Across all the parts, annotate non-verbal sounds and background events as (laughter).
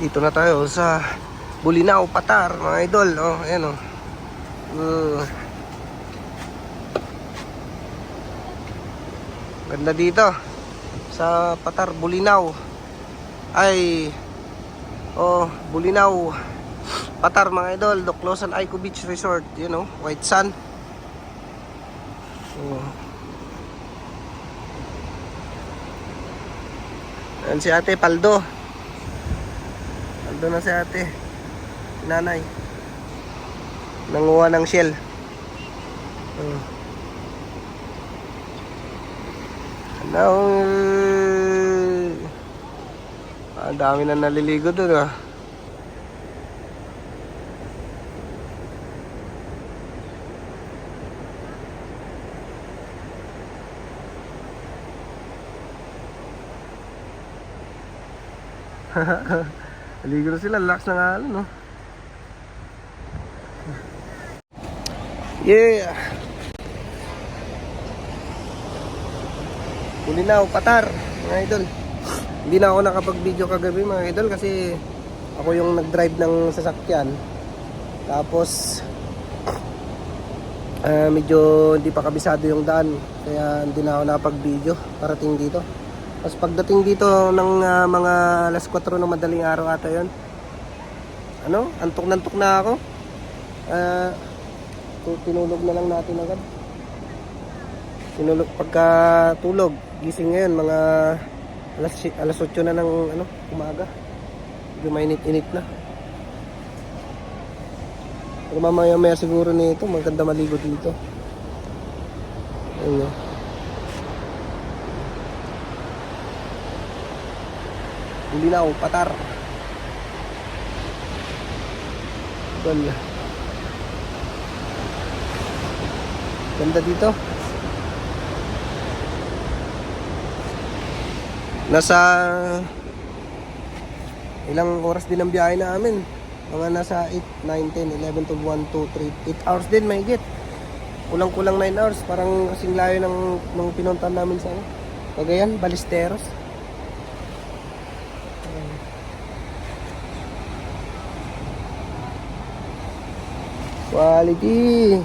Dito na tayo sa Bulinaw, Patar, mga idol. Oh, ayan oh. Uh, ganda dito. Sa Patar, Bulinaw. Ay, oh, Bulinaw. Patar, mga idol. Doklosan Aiko Beach Resort. You know, White Sand. Oh. Ayan si ate Paldo. Paldo na si ate. Nanay. Nanguha ng shell. Hmm. Ano? Ang dami na naliligo doon ah. (laughs) Naligo na sila, lakas ng alon no. Yeah. Bulinaw, patar, mga idol. Hindi na ako nakapag-video kagabi mga idol kasi ako yung nag-drive ng sasakyan. Tapos ah, medyo hindi pa kabisado yung daan kaya hindi na ako nakapag-video parating dito. Tapos pagdating dito ng ah, mga alas 4 ng madaling araw ata yon. Ano? Antok na antok na ako. Tu- tinulog na lang natin agad. Tinulog pagka tulog, gising ngayon mga alas alas 8 na ng ano, umaga. Medyo mainit-init na. Pero mamaya maya siguro nito, maganda maligo dito. Ayun. Ako, patar. Ganda. Ganda dito. Nasa ilang oras din ang biyahe namin. Mga nasa 8, 9, 10, 11, 12, 1, 2, 3, 8 hours din may get. Kulang-kulang 9 hours. Parang kasing layo ng, ng pinuntan namin sa ano. Cagayan, Balisteros. Quality.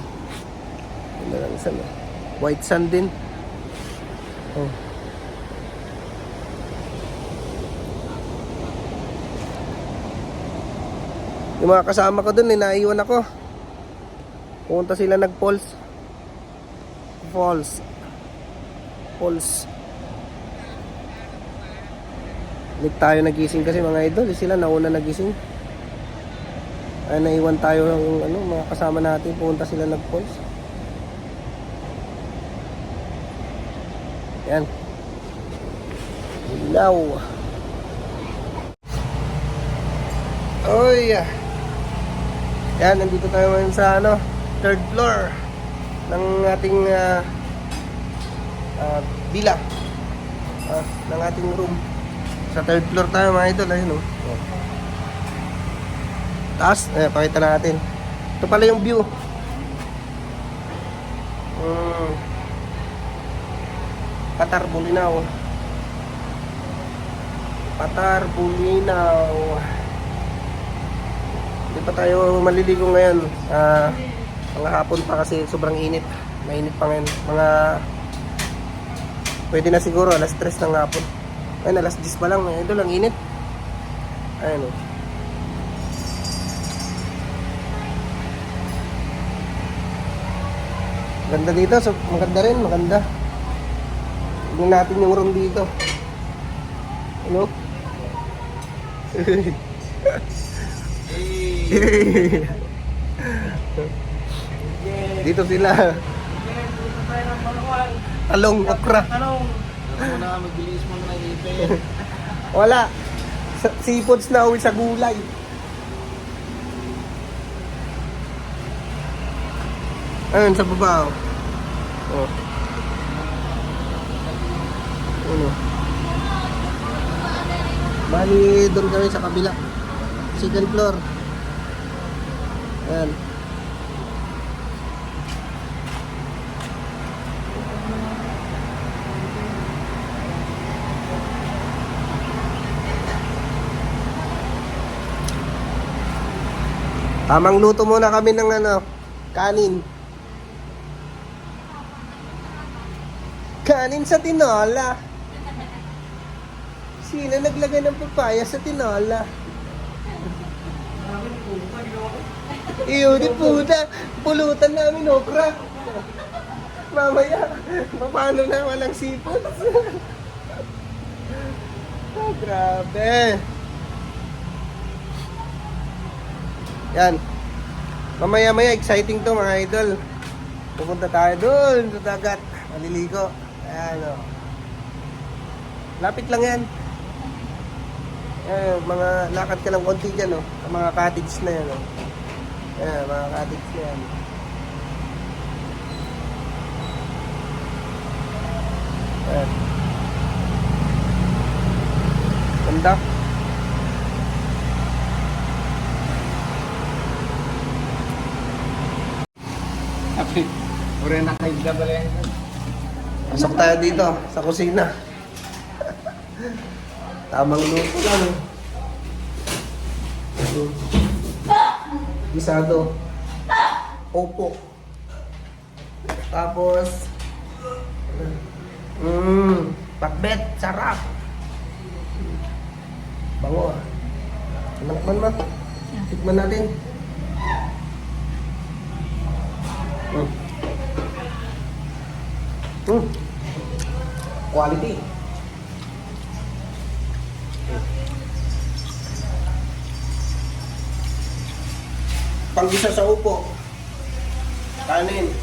Ganda lang isa no? White sand din. Oh. Yung mga kasama ko dun, eh, ako. Pumunta sila nag-falls. Falls. Falls. Ulit tayo nagising kasi mga idol. eh, Sila nauna nagising. Ay, naiwan tayo ng ano, mga kasama natin. Pumunta sila nag-falls. Yan. Ilaw. Oy. Yan, nandito tayo ngayon sa ano, third floor ng ating ah, ah, villa. Ah, ng ating room. Sa third floor tayo mga idol, ayun oh. Oh. Taas, eh, pakita natin. Ito pala yung view. Mm. Patar Bulinaw. Patar Bulinaw. Hindi tayo maliligo ngayon. Ah, mga hapon pa kasi sobrang init. Mainit pa ngayon. Mga pwede na siguro alas 3 ng hapon. Ayun, alas 10 pa lang. Mga idol, ang init. Ayun oh. Ganda dito. So, maganda rin. Maganda. Tignan natin yung room dito. Ano? (laughs) dito sila. Talong, okra. Ano? Ano na, magbilis mo na dito. (laughs) Wala. Sa, seafoods na uwi sa gulay. Ayun, sa baba. Oh. Ano? Bali, doon kami sa kabila. Second floor. Ayan. Tamang luto muna kami ng ano, kanin. Kanin sa tinola. Sino naglagay ng papaya sa tinola? Iyo, di puta. Pulutan namin okra. Mamaya, paano na walang sipot? oh, (laughs) grabe. Yan. Mamaya-maya, exciting to mga idol. Pupunta tayo doon sa dagat. Maliligo. Ayan o. Lapit lang yan. Ayan, mga lakad ka lang konti dyan o. Sa mga cottage na yan o. Ayan, mga cottage na yan. Ayan. Ganda. Pura na kayo double yan. Pasok tayo dito sa kusina. Tamang luto lang. eh. Gisado. Opo. Tapos, mmm, pakbet, sarap. Bango ah. Manakman ma. Tikman natin. Mm. Mm. Quality. Panggisa sa upo. Kanin.